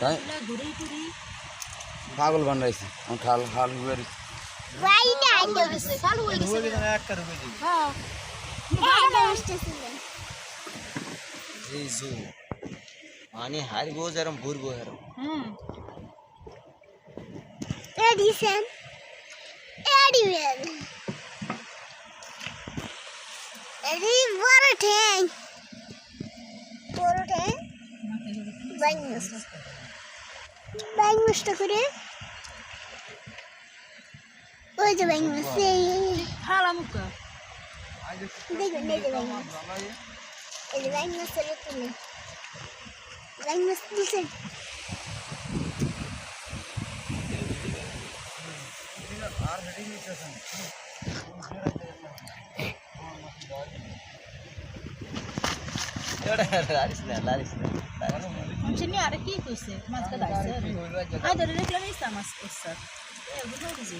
তাই? পাগল বানাইছি। ঠাল হাল হুয়ের মানে হারবো যেরম ঘুরবো এরম এডিসন এডিওয়েল এডি বড় ঠ্যাং বড় ঠ্যাং বাইনাস ব্যাং মাছটা করে। ওই যে ব্যাং মাছ ভালো মুখ দেখবেন এই যে ব্যাং মাছ এই যে ব্যাং মাছ চলে তুলে ব্যাং মাছ তুলছে। আর হেডিং নিতেছেন লারিস না লারিস না। নিয়ে আরে কি কইছে মাছ কাটা আছে আই ধরে রেখে নিস্তা মাছ করছে এ বুঝাই দিছি